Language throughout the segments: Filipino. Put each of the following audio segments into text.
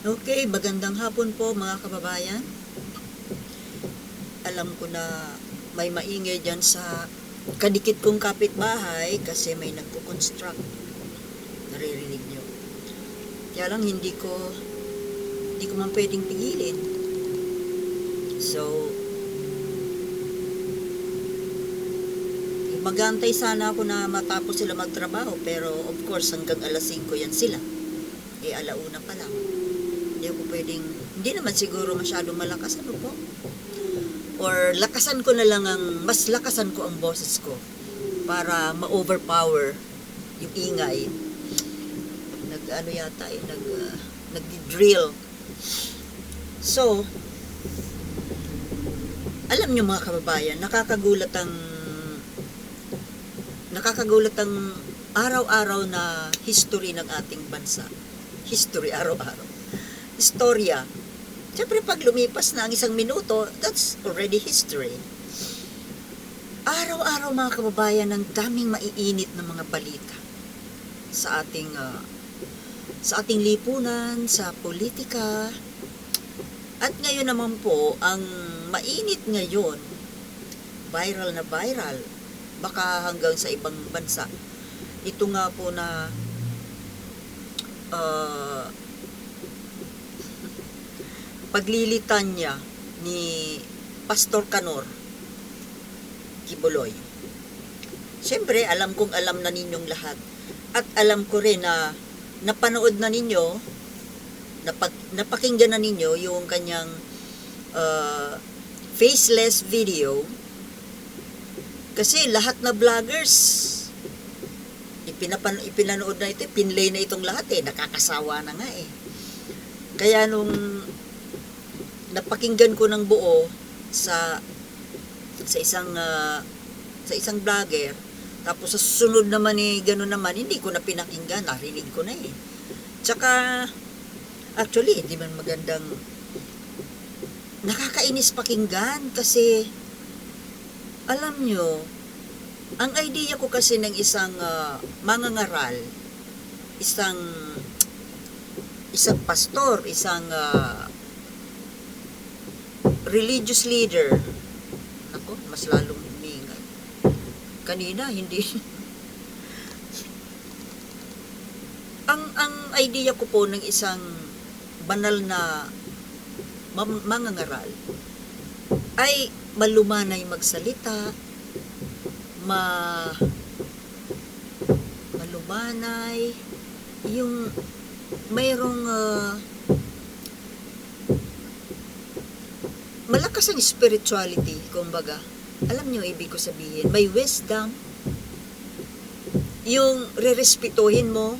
Okay, magandang hapon po mga kababayan. Alam ko na may maingay dyan sa kadikit kong kapitbahay kasi may nagpo-construct. Naririnig nyo. Kaya lang hindi ko hindi ko man pwedeng pigilin. So, magantay sana ako na matapos sila magtrabaho pero of course hanggang alas 5 yan sila. Eh alauna pa lang. Pwedeng, hindi naman siguro masyadong malakas ano po. Or lakasan ko na lang ang, mas lakasan ko ang boses ko para ma-overpower yung ingay. Nag, ano yata eh, nag, uh, nag-drill. So, alam nyo mga kababayan, nakakagulat ang nakakagulat ang araw-araw na history ng ating bansa. History araw-araw. Istorya. Siyempre pag lumipas na ang isang minuto, that's already history. Araw-araw mga kababayan, ang daming maiinit na mga balita sa ating ah, sa ating lipunan, sa politika. At ngayon naman po, ang mainit ngayon, viral na viral, baka hanggang sa ibang bansa. Ito nga po na uh, paglilitan niya ni Pastor Canor Kibuloy. Siyempre, alam kong alam na ninyong lahat. At alam ko rin na napanood na ninyo, napag, napakinggan na ninyo yung kanyang uh, faceless video kasi lahat na vloggers, ipinapan, ipinanood na ito, pinlay na itong lahat eh, nakakasawa na nga eh. Kaya nung napakinggan ko ng buo sa sa isang uh, sa isang vlogger, tapos sa susunod naman eh, gano'n naman, hindi ko na pinakinggan, narinig ko na eh. Tsaka, actually, hindi man magandang nakakainis pakinggan kasi alam nyo, ang idea ko kasi ng isang uh, mangangaral, isang isang pastor, isang uh, religious leader, ako, mas lalong umingay. Kanina, hindi. ang ang idea ko po ng isang banal na mangangaral ay malumanay magsalita, ma malumanay, yung mayroong uh, malakas ang spirituality, kumbaga. Alam niyo ibig ko sabihin, may wisdom, yung rerespetuhin mo,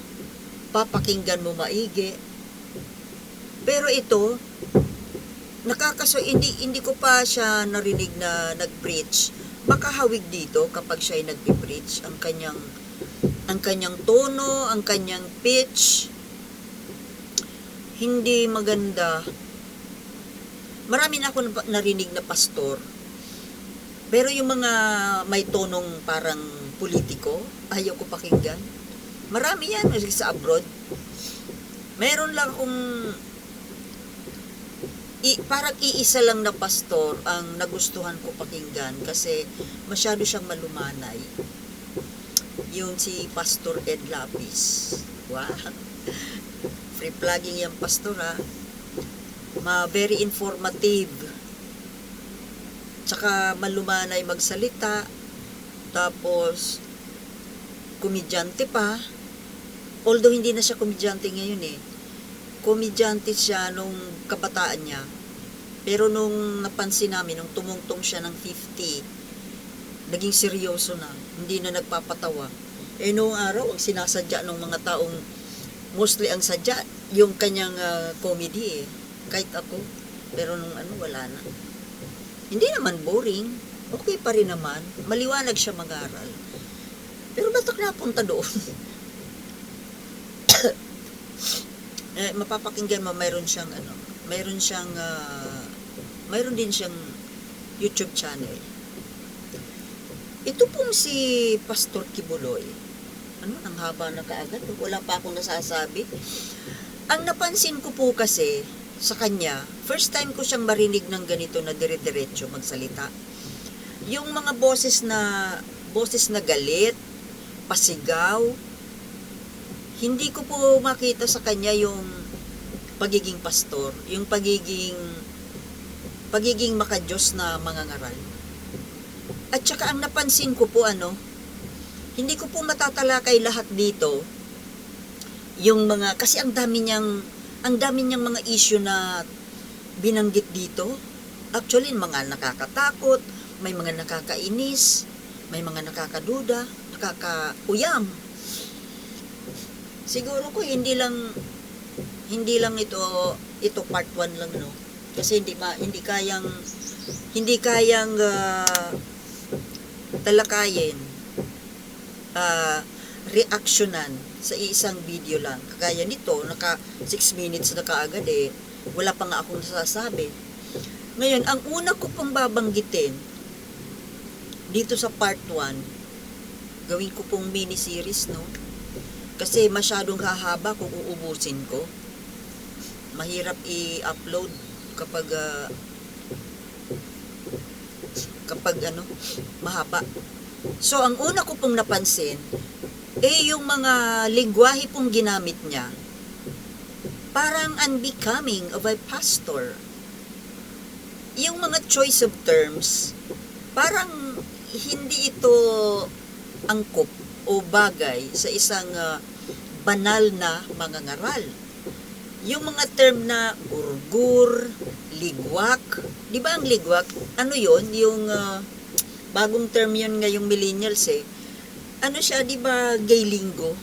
papakinggan mo maigi. Pero ito, nakakaso hindi hindi ko pa siya narinig na nag-preach. Makahawig dito kapag siya ay nagpi-preach ang kanyang ang kanyang tono, ang kanyang pitch hindi maganda. Marami na ako narinig na pastor. Pero yung mga may tonong parang politiko, ayaw ko pakinggan. Marami yan sa abroad. Meron lang akong i, parang iisa lang na pastor ang nagustuhan ko pakinggan kasi masyado siyang malumanay. Yung si Pastor Ed Lapis. Wow. Free plugging yung pastor ha. Ma very informative. Tsaka malumanay magsalita. Tapos komedyante pa. Although hindi na siya komedyante ngayon eh komedyante siya nung kabataan niya. Pero nung napansin namin, nung tumungtong siya ng 50, naging seryoso na. Hindi na nagpapatawa. Eh noong araw, ang sinasadya ng mga taong, mostly ang sadya, yung kanyang uh, comedy eh. Kahit ako. Pero nung ano, wala na. Hindi naman boring. Okay pa rin naman. Maliwanag siya mag-aral. Pero ba't ako napunta doon? eh, mapapakinggan mo mayroon siyang ano, mayroon siyang uh, mayroon din siyang YouTube channel. Ito pong si Pastor Kibuloy. Ano, ang haba na kaagad. Wala pa akong nasasabi. Ang napansin ko po kasi sa kanya, first time ko siyang marinig ng ganito na dire-diretso magsalita. Yung mga boses na boses na galit, pasigaw, hindi ko po makita sa kanya yung pagiging pastor, yung pagiging pagiging makajos na mangangaral. At saka ang napansin ko po ano, hindi ko po matatalakay lahat dito yung mga kasi ang dami niyang ang dami niyang mga issue na binanggit dito. Actually, mga nakakatakot, may mga nakakainis, may mga nakakaduda, nakakauyam. Siguro ko hindi lang hindi lang ito ito part 1 lang no. Kasi hindi ma hindi kayang hindi kayang ah, talakayin ah, reaksyonan sa isang video lang. Kagaya nito, naka 6 minutes na kaagad eh. Wala pa nga akong nasasabi. Ngayon, ang una ko pang babanggitin dito sa part 1, gawin ko pong mini-series, no? Kasi masyadong hahaba kung uubusin ko. Mahirap i-upload kapag ah, kapag ano, mahaba. So, ang una ko pong napansin, eh yung mga lingwahe pong ginamit niya, parang unbecoming of a pastor. Yung mga choice of terms, parang hindi ito angkop o bagay sa isang ah, banal na mangangaral. Yung mga term na urgur, ligwak, di ba ang ligwak? Ano yon Yung ah, bagong term yun ngayong millennials eh ano siya, di ba, gay linggo?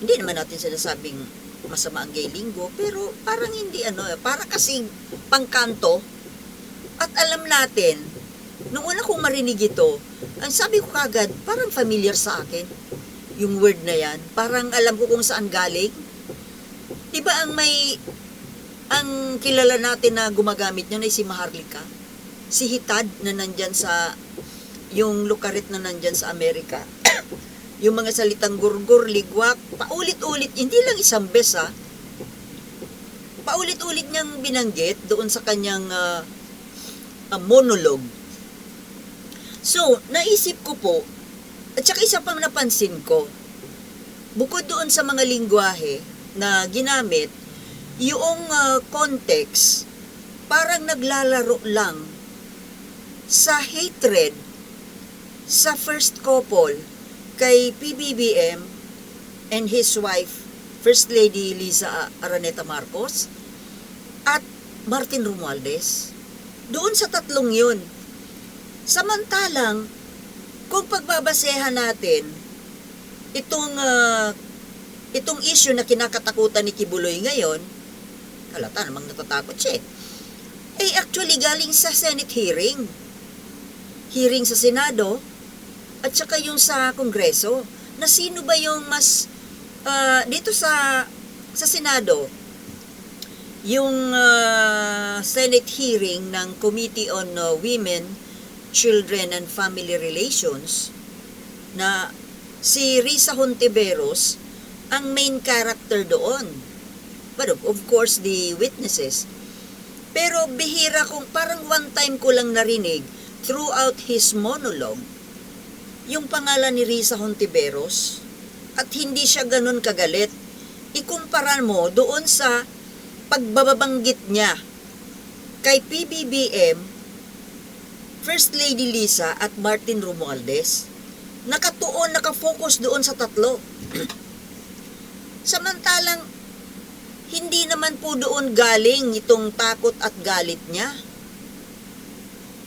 Hindi naman natin sinasabing masama ang gay linggo, pero parang hindi ano, eh, para kasing pangkanto. At alam natin, nung una kong marinig ito, ang sabi ko kagad, parang familiar sa akin. Yung word na yan, parang alam ko kung saan galing. Di ba ang may, ang kilala natin na gumagamit niya ay si Maharlika? Si Hitad na nandyan sa yung lukarit na nandyan sa Amerika. yung mga salitang gurgur, ligwak, paulit-ulit, hindi lang isang bes ha. Paulit-ulit niyang binanggit doon sa kanyang ah, ah, monologue. So, naisip ko po, at saka isa pang napansin ko, bukod doon sa mga lingwahe na ginamit, yung ah, context, parang naglalaro lang sa hatred sa first couple kay PBBM and his wife, First Lady Liza Araneta Marcos at Martin Romualdez. Doon sa tatlong yun. Samantalang, kung pagbabasehan natin itong ah, itong issue na kinakatakutan ni Kibuloy ngayon, halata namang natatakot siya eh. Eh actually galing sa Senate hearing. Hearing sa Senado, at saka yung sa Kongreso, na sino ba yung mas ah, dito sa sa Senado, yung ah, Senate hearing ng Committee on ah, Women, Children and Family Relations na si Risa Hontiveros ang main character doon. But of, course, the witnesses. Pero bihira kung parang one time ko lang narinig throughout his monologue yung pangalan ni Risa Hontiveros at hindi siya ganun kagalit. Ikumpara mo doon sa pagbabanggit niya kay PBBM, First Lady Lisa at Martin Romualdez. Nakatuon, nakafocus doon sa tatlo. Samantalang, hindi naman po doon galing itong takot at galit niya.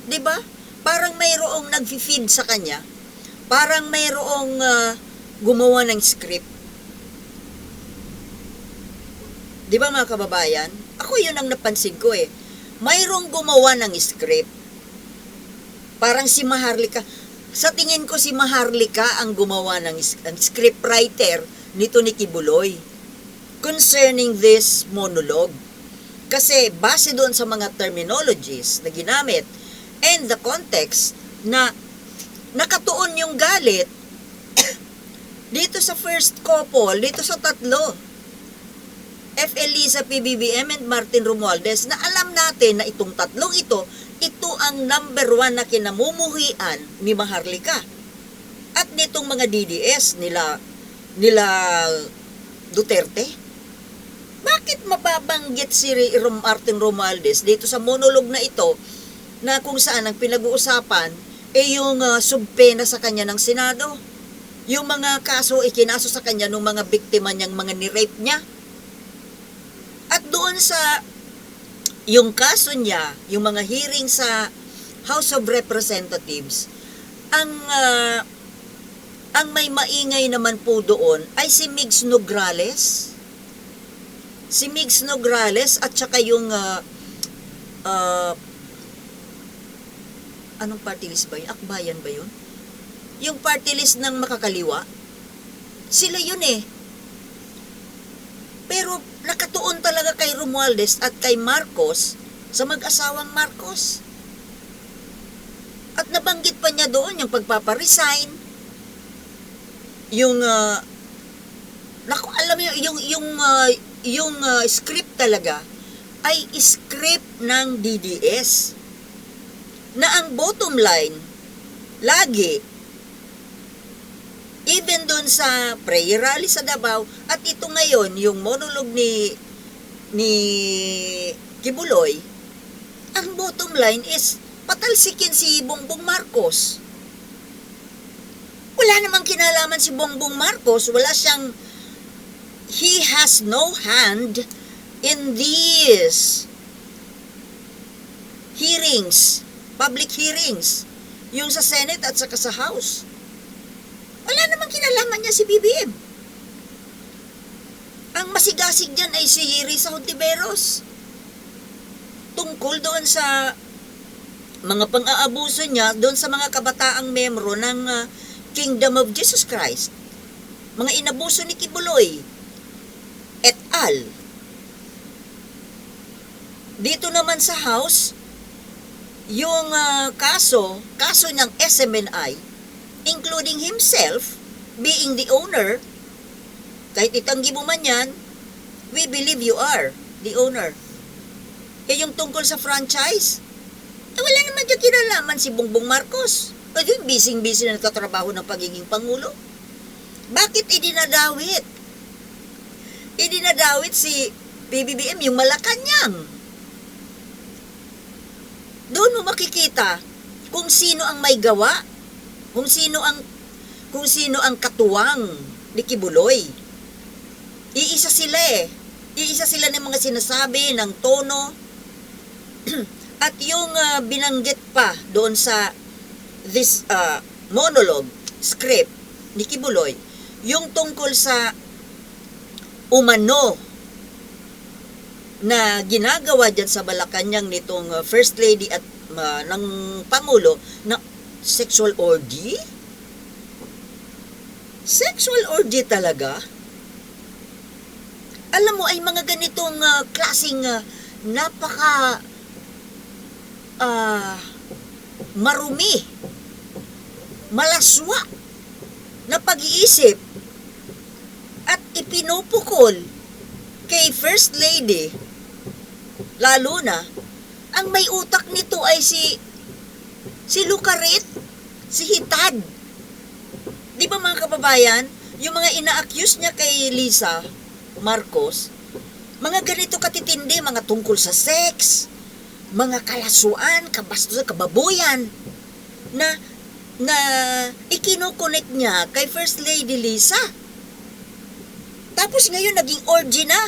'Di ba? Parang mayroong nag-feed sa kanya parang mayroong ah, gumawa ng script. Di ba mga kababayan? Ako yun ang napansin ko eh. Mayroong gumawa ng script. Parang si Maharlika. Sa tingin ko si Maharlika ang gumawa ng ang script writer nito ni Kibuloy concerning this monologue. Kasi base doon sa mga terminologies na ginamit and the context na nakatuon yung galit dito sa first couple, dito sa tatlo. F. Elisa PBBM and Martin Romualdez na alam natin na itong tatlong ito, ito ang number one na kinamumuhian ni Maharlika. At nitong mga DDS nila, nila Duterte. Bakit mababanggit si Martin Romualdez dito sa monolog na ito na kung saan ang pinag-uusapan ay yung uh, subpena sa kanya ng Senado? Yung mga kaso ikinaso sa kanya ng mga biktima niyang mga ni-rape niya? At doon sa yung kaso niya, yung mga hearing sa House of Representatives, ang ah, ang may maingay naman po doon ay si Migs Nograles. Si Migs Nograles at saka yung ah, ah, anong party list ba yun? Akbayan ba yun? Yung party list ng makakaliwa. Sila yun eh. Pero nakatuon talaga kay Romualdez at kay Marcos sa mag-asawang Marcos. At nabanggit pa niya doon yung pagpaparesign, yung uh, naku, alam mo yung yung uh, yung uh, script talaga ay script ng DDS na ang bottom line lagi even doon sa prayer rally sa Davao at ito ngayon yung monolog ni ni Kibuloy ang bottom line is patalsikin si Bongbong Marcos. Wala namang kinalaman si Bongbong Marcos wala siyang he has no hand in these hearings public hearings yung sa Senate at saka sa House wala namang kinalaman niya si BBM. Ang masigasig dyan ay si Risa Hontiveros. Tungkol doon sa mga pang-aabuso niya doon sa mga kabataang membro ng ah, Kingdom of Jesus Christ. Mga inabuso ni Kibuloy et al. Dito naman sa House, yung ah, kaso, kaso ng SMNI, including himself, being the owner, kahit itanggi mo man yan, we believe you are the owner. Eh yung tungkol sa franchise, eh wala naman dyan kinalaman si Bongbong Marcos. O yun, busy-busy na nagtatrabaho ng pagiging Pangulo. Bakit idinadawit? Idinadawit si PBBM, yung Malacanang. Doon mo makikita kung sino ang may gawa kung sino ang kung sino ang katuwang ni Kibuloy. Iisa sila eh. Iisa sila ng mga sinasabi, ng tono. At yung ah, binanggit pa doon sa this ah, monologue script ni Kibuloy, yung tungkol sa umano na ginagawa dyan sa Malacanang nitong ah, First Lady at ah, ng Pangulo na sexual orgy? Sexual orgy talaga? Alam mo, ay mga ganitong ah, klaseng ah, napaka ah, marumi, malaswa na pag-iisip at ipinupukol kay First Lady, lalo na, ang may utak nito ay si si Lucarit, si Hitad. Di ba mga kababayan, yung mga ina-accuse niya kay Lisa Marcos, mga ganito katitindi, mga tungkol sa sex, mga kalasuan, kabastusan, kababuyan, na na ikinokonek niya kay First Lady Lisa. Tapos ngayon naging orgy na.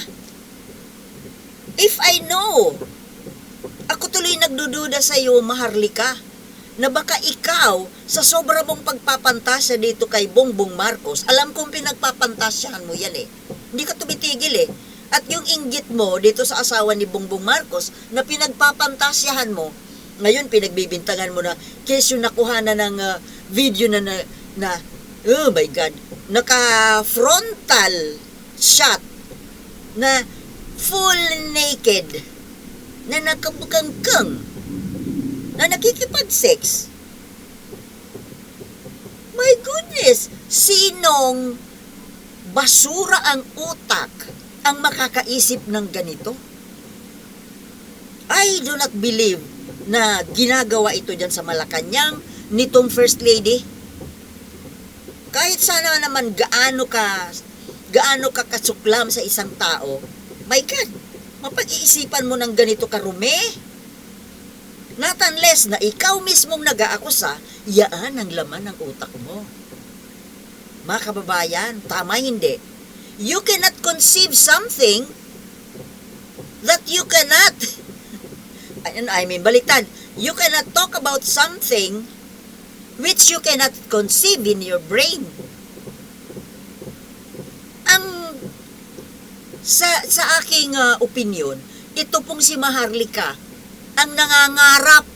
If I know, ako tuloy nagdududa sa iyo, Maharlika na baka ikaw, sa sobra mong pagpapantasya dito kay Bongbong Marcos, alam kong pinagpapantasyahan mo yan eh. Hindi ka tumitigil eh. At yung inggit mo dito sa asawa ni Bongbong Marcos na pinagpapantasyahan mo, ngayon pinagbibintangan mo na yung nakuha na ng ah, video na, na, na, oh my God, naka-frontal shot na full naked na nakabukangkang na nakikipag-sex. My goodness, sinong basura ang utak ang makakaisip ng ganito. I do not believe na ginagawa ito dyan sa Malacanang nitong First Lady. Kahit sana naman gaano ka gaano ka kasuklam sa isang tao, my God, mapag-iisipan mo ng ganito karumi. Not unless na ikaw mismong nag-aakusa, yaan ang laman ng utak mo. Mga kababayan, tama hindi. You cannot conceive something that you cannot I mean, baliktad. You cannot talk about something which you cannot conceive in your brain. Ang sa sa aking uh, opinion, ito pong si Maharlika ang nangangarap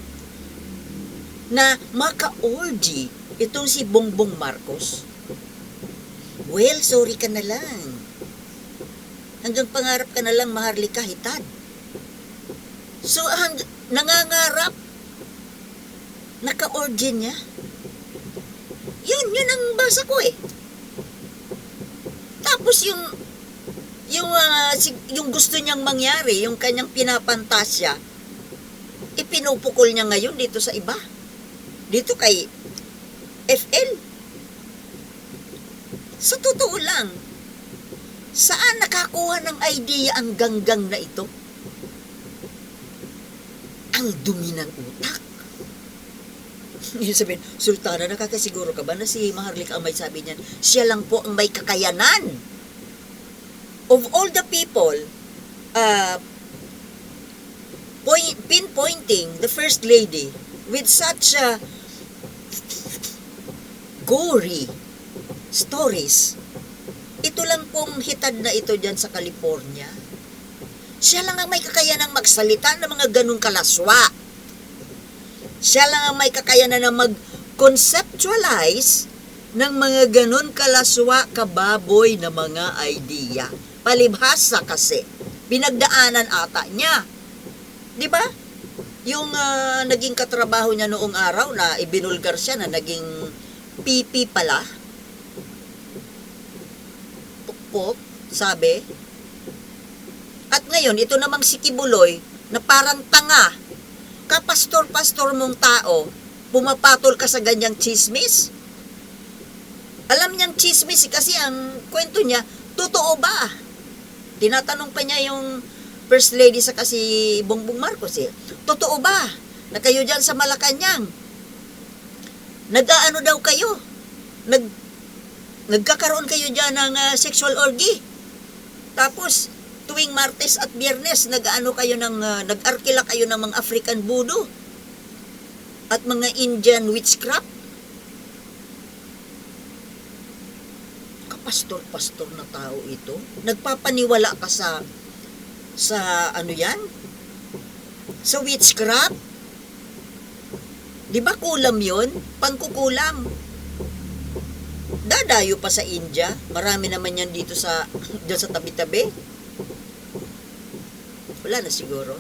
na maka-orgy itong si Bongbong Marcos. Well, sorry ka na lang. Hanggang pangarap ka na lang, Maharlika, hitad. So, hang, nangangarap, naka-orgy niya. Yun, yun ang basa ko eh. Tapos yung, yung, si- yung gusto niyang mangyari, yung kanyang pinapantasya, ipinupukol niya ngayon dito sa iba. Dito kay FL. Sa totoo lang, saan nakakuha ng idea ang ganggang na ito? ang dumi ng utak. Yung sabihin, Sultana, nakakasiguro ka ba na si Maharlika ang may sabi niyan? Siya lang po ang may kakayanan. Of all the people, uh, point, pinpointing the First Lady with such a gory stories, ito lang pong hitad na ito dyan sa California. Siya lang ang may kakayanang magsalita ng mga ganong kalaswa. Siya lang ang may kakayanan na mag-conceptualize ng mga ganon kalaswa kababoy na mga idea. Palibhasa kasi. Pinagdaanan ata niya. Di ba? Yung ah, naging katrabaho niya noong araw na ibinulgar siya na naging pipi pala. Pukpok, sabi. At ngayon, ito namang si Kibuloy na parang tanga. Kapastor-pastor mong tao, pumapatol ka sa ganyang chismis? Alam niyang chismis kasi ang kwento niya, totoo ba? Tinatanong pa niya yung First Lady sa kasi Bongbong Marcos eh. Totoo ba na kayo dyan sa Malacanang? Nag-aano daw kayo? Nag nagkakaroon kayo dyan ng ah, sexual orgy? Tapos, tuwing Martes at Biyernes, nag-ano kayo ng, ah, nag-arkila kayo ng mga African voodoo at mga Indian witchcraft. Kapastor-pastor na tao ito. Nagpapaniwala ka sa, sa ano yan? Sa witchcraft? Di ba kulam yon? Pangkukulam. Dadayo pa sa India. Marami naman yan dito sa, dyan sa tabi-tabi. Wala na siguro.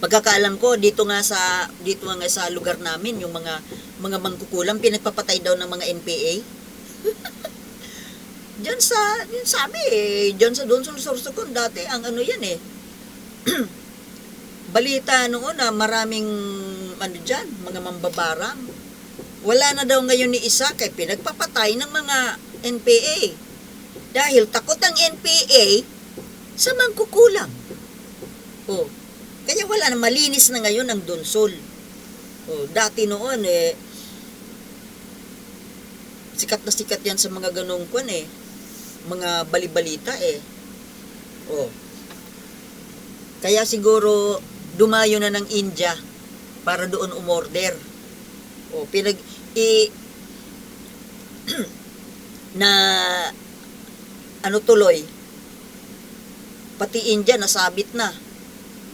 Pagkakaalam ko dito nga sa dito nga sa lugar namin yung mga mga mangkukulam pinagpapatay daw ng mga NPA. Diyan sa yun sabi eh, diyan sa Donsol Sorsogon dati ang ano yan eh. Balita noon na maraming ano diyan, mga mambabarang. Wala na daw ngayon ni isa kay pinagpapatay ng mga NPA. Dahil takot ang NPA sa mangkukulam. Oh. Kaya wala na malinis na ngayon ang Donsol. Oh, dati noon eh sikat na sikat yan sa mga ganong kwan eh. Mga balibalita eh. Oh. Kaya siguro dumayo na ng India para doon umorder. O pinag i na ano tuloy pati India nasabit na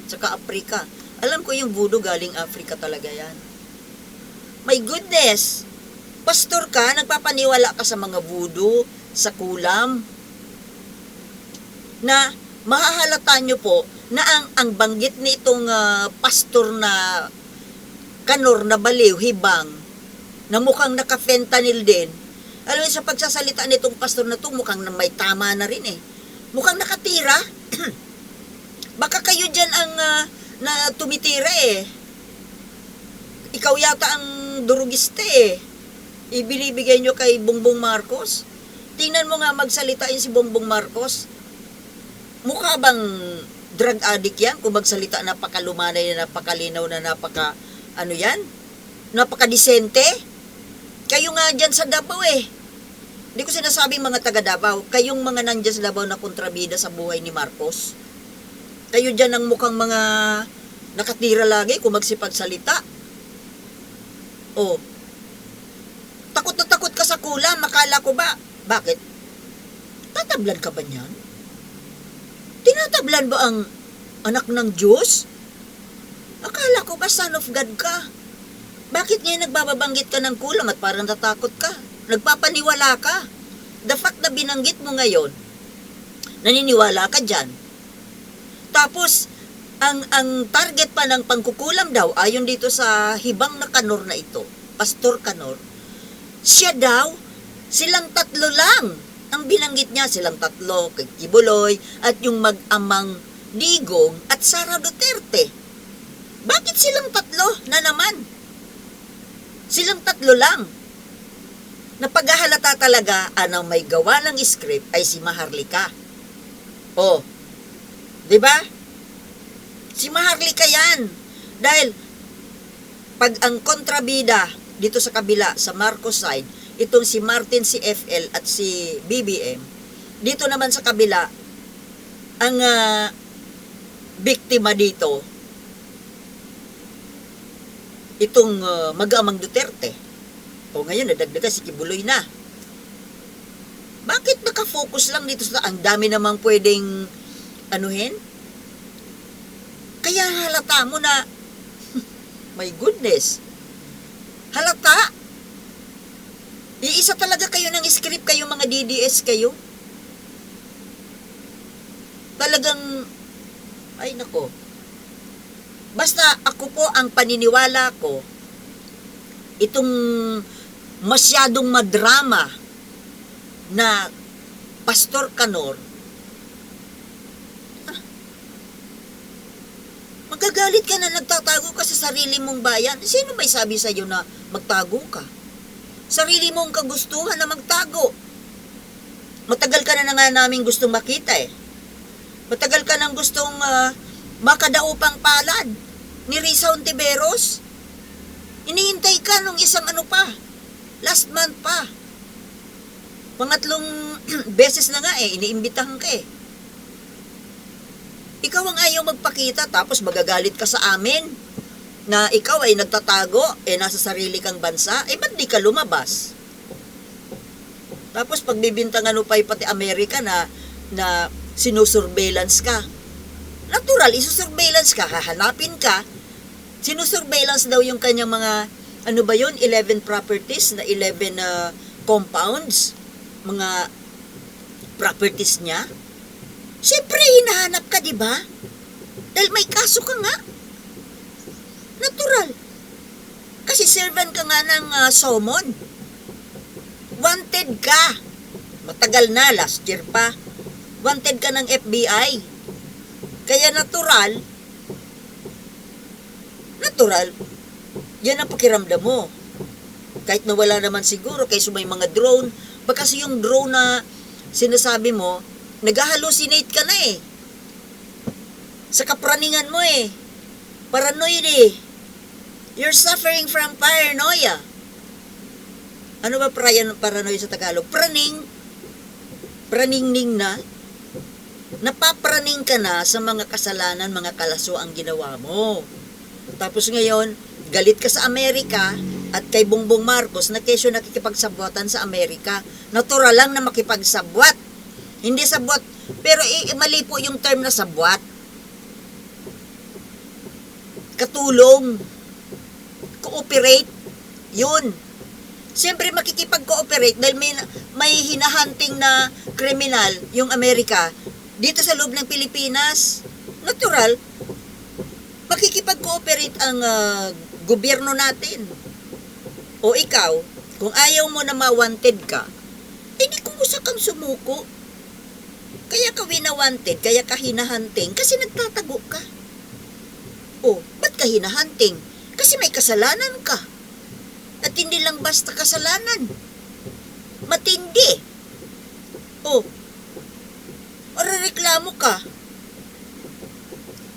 tsaka Africa alam ko yung voodoo galing Africa talaga yan my goodness pastor ka nagpapaniwala ka sa mga voodoo sa kulam na mahahalata nyo po na ang, ang banggit nitong ah, pastor na kanor na baliw, hibang, na mukhang naka-fentanyl din. Alam mo, sa pagsasalita nitong pastor na to, mukhang may tama na rin eh. Mukhang nakatira. Baka kayo dyan ang ah, na tumitira eh. Ikaw yata ang durugiste eh. Ibinibigay nyo kay Bongbong Marcos. Tingnan mo nga magsalitain si Bongbong Marcos. Mukha bang drug addict yan? Kung magsalita napakalumanay na napakalinaw na napaka ano yan? Napakadisente? Kayo nga dyan sa Davao eh. Hindi ko sinasabing mga taga Davao. Kayong mga nandyan sa Davao na kontrabida sa buhay ni Marcos. Kayo dyan ang mukhang mga nakatira lagi kung magsipagsalita. Oh. Takot na takot ka sa kulam. Makala ko ba? Bakit? Tatablan ka ba niyan? Tinatablan ba ang anak ng Diyos? Akala ko ba son of God ka? Bakit ngayon nagbababanggit ka ng kulam at parang natakot ka? Nagpapaniwala ka? The fact na binanggit mo ngayon, naniniwala ka dyan. Tapos, ang, ang target pa ng pangkukulam daw, ayon dito sa hibang na kanor na ito, Pastor Kanor, siya daw, silang tatlo lang. Ang binanggit niya, silang tatlo, kay Kibuloy, at yung mag-amang Digong at Sara Duterte. Bakit silang tatlo na naman? Silang tatlo lang. Napaghahalata talaga ang may gawa ng script ay si Maharlika. Oh, di ba? Si Maharlika yan. Dahil pag ang kontrabida dito sa kabila, sa Marcos side, itong si Martin si FL at si BBM, dito naman sa kabila, ang ah, biktima dito, itong ah, mag-amang Duterte. O ngayon, nadagdagan si Kibuloy na. Bakit nakafocus lang dito sa ang dami namang pwedeng anuhin? Kaya halata mo na, my goodness, halata. Iisa talaga kayo ng script kayo, mga DDS kayo. Talagang, ay nako. Basta ako po ang paniniwala ko, itong masyadong madrama na Pastor Kanor, ah, magagalit ka na nagtatago ka sa sarili mong bayan. Sino may sabi sa iyo na magtago ka? Sarili mong kagustuhan na magtago. Matagal ka na na nga namin gustong makita eh. Matagal ka nang gustong ah, makadaupang palad ni Risa Ontiveros. Inihintay ka nung isang ano pa, last month pa. Pangatlong beses na nga eh, iniimbitahan ka eh. Ikaw ang ayaw magpakita tapos magagalit ka sa amin na ikaw ay nagtatago, eh nasa sarili kang bansa, eh ba't di ka lumabas? Tapos pagbibintangan mo pa pati Amerika na, na sinusurveillance ka. Natural, isusurveillance ka, hahanapin ka. Sinusurveillance daw yung kanyang mga, ano ba yun, 11 properties na 11 na compounds, mga properties niya. Siyempre, hinahanap ka, di ba? Dahil may kaso ka nga. Natural. Kasi servant ka nga ng ah, Somon. Wanted ka. Matagal na, last year pa. Wanted ka ng FBI. Kaya natural, natural, yan ang pakiramdam mo. Kahit na wala naman siguro, kaysa may mga drone, ba kasi yung drone na sinasabi mo, nag-hallucinate ka na eh. Sa kapraningan mo eh. Paranoid eh. You're suffering from paranoia. Ano ba prayan paranoia sa Tagalog? Praning. Praningning na. Napapraning ka na sa mga kasalanan, mga kalaso ang ginawa mo. Tapos ngayon, galit ka sa Amerika at kay Bongbong Marcos na kesyo nakikipagsabwatan sa Amerika. Natural lang na makipagsabwat. Hindi sabwat. Pero eh, mali po yung term na sabwat. Katulong. Cooperate. Yun. Siyempre makikipag-cooperate dahil may, may hinahunting na kriminal yung Amerika dito sa loob ng Pilipinas. Natural, makikipag-cooperate ang ah, gobyerno natin. O ikaw, kung ayaw mo na ma-wanted ka, eh di kumusta kang sumuko. Kaya ka winawanted, kaya ka hinahunting, kasi nagtatago ka. Oh, ba't ka hinahunting? Kasi may kasalanan ka. At hindi lang basta kasalanan. Matindi. Oh, reklamo ka.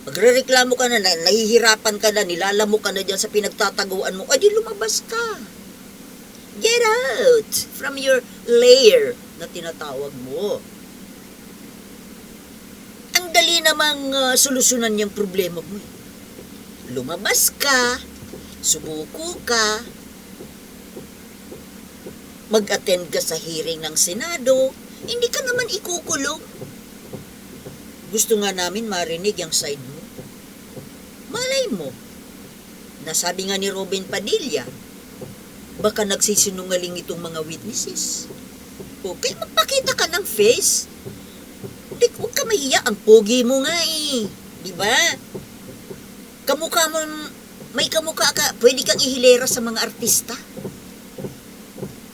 Magre-reklamo ka na, na, nahihirapan ka na, nilalamo ka na dyan sa pinagtataguan mo, ay di lumabas ka. Get out from your lair na tinatawag mo. Ang dali namang uh, solusyonan yung problema mo. eh. Lumabas ka, sumuko ka, mag-attend ka sa hearing ng Senado, hindi ka naman ikukulong. Gusto nga namin marinig ang side mo. Malay mo, nasabi nga ni Robin Padilla, baka nagsisinungaling itong mga witnesses. Okay, magpakita ka ng face. Di, huwag ka mahiya, ang pogi mo nga eh. Di ba? Kamukha mo, may kamukha ka, pwede kang ihilera sa mga artista.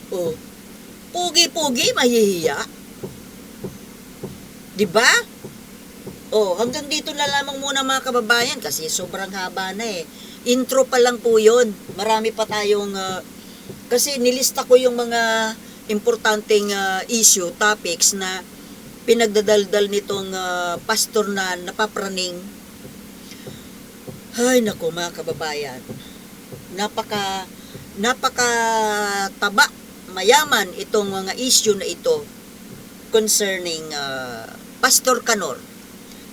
Oh, pogi-pogi, mahihiya. Di ba? Oh, hanggang dito na lamang muna mga kababayan kasi sobrang haba na eh. Intro pa lang po yun. Marami pa tayong... ah, kasi nilista ko yung mga importanteng ah, issue, topics na pinagdadaldal nitong ah, pastor na napapraning. Ay, nako mga kababayan. Napaka, napaka taba, mayaman itong mga issue na ito concerning ah, Pastor Kanor.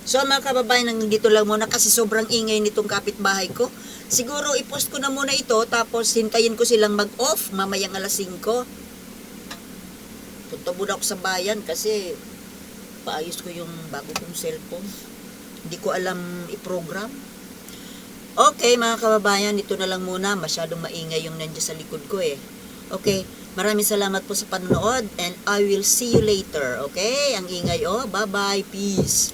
So mga kababayan, nandito lang muna kasi sobrang ingay nitong kapitbahay ko. Siguro i-post ko na muna ito tapos hintayin ko silang mag-off mamayang alas 5. Punta muna ako sa bayan kasi paayos ko yung bago kong cellphone. Hindi ko alam i-program. Okay mga kababayan, ito na lang muna. Masyadong maingay yung nandiyan sa likod ko eh. Okay, maraming salamat po sa panonood and I will see you later. Okay, ang ingay oh. Bye-bye. Peace.